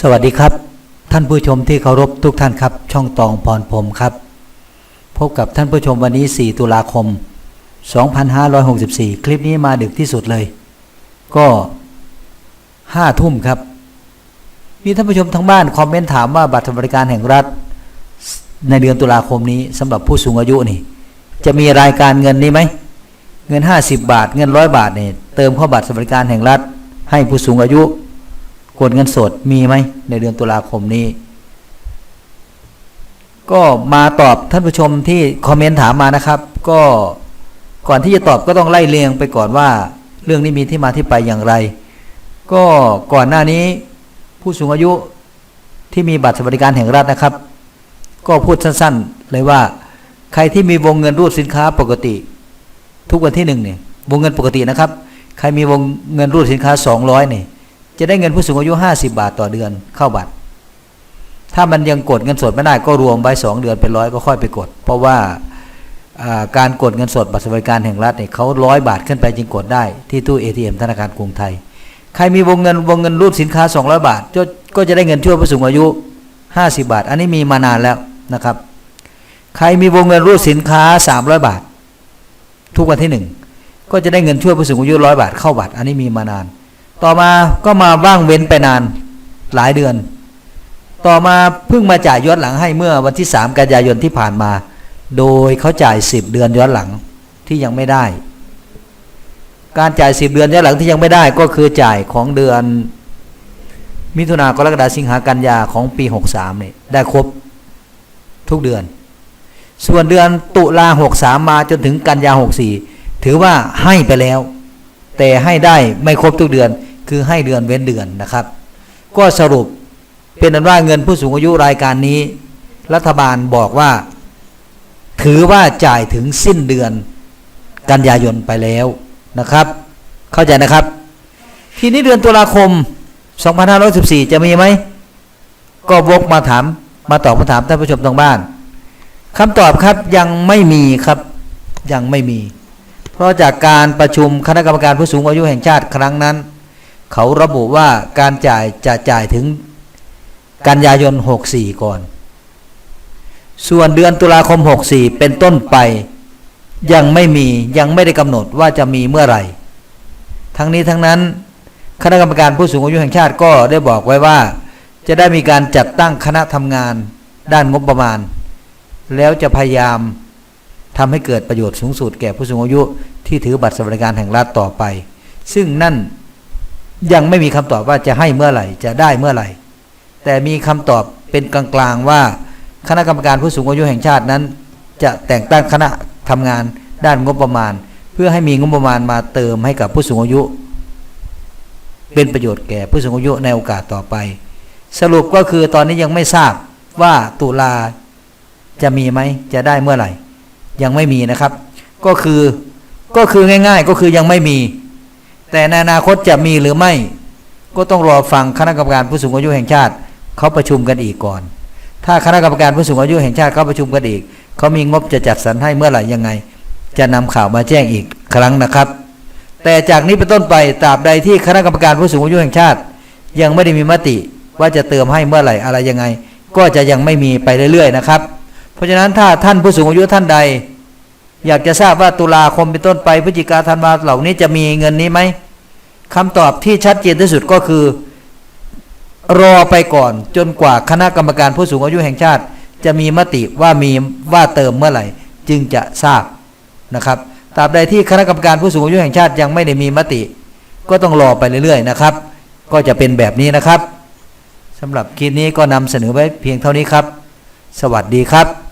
สวัสดีครับ ท่านผู้ชมที่เคารพทุกท่านครับ ช่องตองพรพรหมครับ พบกับท่านผู้ชมวันนี้ 4 ตุลาคม 2564 คลิปนี้มาดึกที่สุดเลย ก็5ทุ่มครับ มีท่านผู้ชมทั้งบ้านคอมเมนต์ถามว่าบัตรสวัสดิการแห่งรัฐ ในเดือนตุลาคมนี้สำหรับผู้สูงอายุนี่ จะมีรายการเงินนี้ไหมเงิน 50 บาท เงินร้อยบาทเนี่ยเติมเข้าบัตรสวัสดิการแห่งรัฐ ให้ผู้สูงอายุ กดเงินสดมีไหมในเดือนตุลาคมนี้ ก็มาตอบท่านผู้ชมที่คอมเมนต์ถามมานะครับ ก็ก่อนที่จะตอบก็ต้องไล่เรียงไปก่อนว่า เรื่องนี้มีที่มาที่ไปอย่างไร ก็ก่อนหน้านี้ผู้สูงอายุที่มีบัตรสวัสดิการแห่งรัฐนะครับ ก็พูดสั้นๆ เลยว่า ใครที่มีวงเงินรูดสินค้าปกติ ทุกวันที่หนึ่งเนี่ยวงเงินปกตินะครับ ใครมีวงเงินรูดสินค้าสองร้อยเนี่ย จะได้เงินผู้สูงอายุ 50 บาทต่อเดือนเข้าบัตร ถ้ามันยังกดเงินสดไม่ได้ก็รวมไว้2เดือนเป็นร้อยก็ค่อยไปกด เพราะว่าการกดเงินสดบัตรสวัสดิการแห่งรัฐเนี่ยเขาร้อยบาทขึ้นไปจึงกดได้ที่ตู้ ATM ธนาคารกรุงไทย ใครมีวงเงินวงเงินรูดสินค้า 200 บาท ก็จะได้เงินช่วยผู้สูงอายุ 50 บาท อันนี้มีมานานแล้วนะครับ ใครมีวงเงินรูดสินค้า 300 บาท ทุกวันที่หนึ่งก็จะได้เงินช่วยผู้สูงอายุร้อยบาทเข้าบัตร อันนี้มีมานาน ต่อมาก็มาว่างเว้นไปนานหลายเดือน ต่อมาเพิ่งมาจ่ายย้อนหลังให้เมื่อวันที่ 3 กันยายนที่ผ่านมา โดยเขาจ่าย 10 เดือนย้อนหลังที่ยังไม่ได้ การจ่าย 10 เดือนย้อนหลังที่ยังไม่ได้ก็คือจ่ายของเดือน มิถุนากรกฎาคมสิงหากันยาของปี 63นี่ได้ครบทุกเดือน ส่วนเดือนตุลา63 มาจนถึงกันยา 64 ถือว่าให้ไปแล้ว แต่ให้ได้ไม่ครบทุกเดือน คือให้เดือนเว้นเดือนนะครับ ก็สรุปเป็นนั้นว่าเงินผู้สูงอายุรายการนี้ รัฐบาลบอกว่า ถือว่าจ่ายถึงสิ้นเดือนกันยายนไปแล้วนะครับ เข้าใจนะครับ ทีนี้เดือนตุลาคม 2514 จะมีไหม ก็วกมาถาม มาตอบคำถามท่านผู้ชมทางบ้านคำตอบครับยังไม่มีครับยังไม่มี เพราะจากการประชุมคณะกรรมการผู้สูงอายุแห่งชาติครั้งนั้น เขาระบุว่าการจ่ายจะจ่ายถึงกันยายน 64 ก่อน ส่วนเดือนตุลาคม 64 เป็นต้นไป ยังไม่มียังไม่ได้กำหนดว่าจะมีเมื่อไหร่ ทั้งนี้ทั้งนั้น คณะกรรมการผู้สูงอายุแห่งชาติก็ได้บอกไว้ว่า จะได้มีการจัดตั้งคณะทำงานด้านงบประมาณ แล้วจะพยายามทำให้เกิดประโยชน์สูงสุดแก่ผู้สูงอายุที่ถือบัตรสวัสดิการแห่งรัฐต่อไป ซึ่งนั่น ยังไม่มีคำตอบว่าจะให้เมื่อไหร่ จะได้เมื่อไหร่ แต่มีคำตอบเป็นกลางๆว่าคณะกรรมการผู้สูงอายุแห่งชาตินั้น จะแต่งตั้งคณะทำงานด้านงบประมาณ เพื่อให้มีงบประมาณมาเติมให้กับผู้สูงอายุ เป็นประโยชน์แก่ผู้สูงอายุในโอกาสต่อไป สรุปก็คือตอนนี้ยังไม่ทราบว่าตุลาจะมีไหมจะได้เมื่อไหร่ ยังไม่มีนะครับ ก็คือก็คือง่าย ๆ ก็คือยังไม่มี แต่ในอนาคตจะมีหรือไม่ ก็ต้องรอฟังคณะกรรมการผู้สูงอายุแห่งชาติเขาประชุมกันอีกก่อน ถ้าคณะกรรมการผู้สูงอายุแห่งชาติเขาประชุมกันอีกเขามีงบจะจัดสรรให้เมื่อไหร่ยังไง จะนำข่าวมาแจ้งอีกครั้งนะครับ แต่จากนี้เป็นต้นไปตราบใดที่คณะกรรมการผู้สูงอายุแห่งชาติ ยังไม่ได้มีมติว่าจะเติมให้เมื่อไหร่อะไรยังไง ก็จะยังไม่มีไปเรื่อยๆนะครับ เพราะฉะนั้นถ้าท่านผู้สูงอายุท่านใด อยากจะทราบว่าตุลาคมเป็นต้นไปพฤศจิกาธันวาเหล่านี้จะมีเงินนี้ไหม คำตอบที่ชัดเจนที่สุดก็คือ รอไปก่อนจนกว่าคณะกรรมการผู้สูงอายุแห่งชาติ จะมีมติว่ามีว่าเติมเมื่อไหร่ จึงจะทราบนะครับตราบใดที่คณะกรรมการผู้สูงอายุแห่งชาติยังไม่ได้มีมติ ก็ต้องรอไปเรื่อยๆนะครับ ก็จะเป็นแบบนี้นะครับสำหรับคลิปนี้ก็นำเสนอไว้เพียงเท่านี้ครับ สวัสดีครับ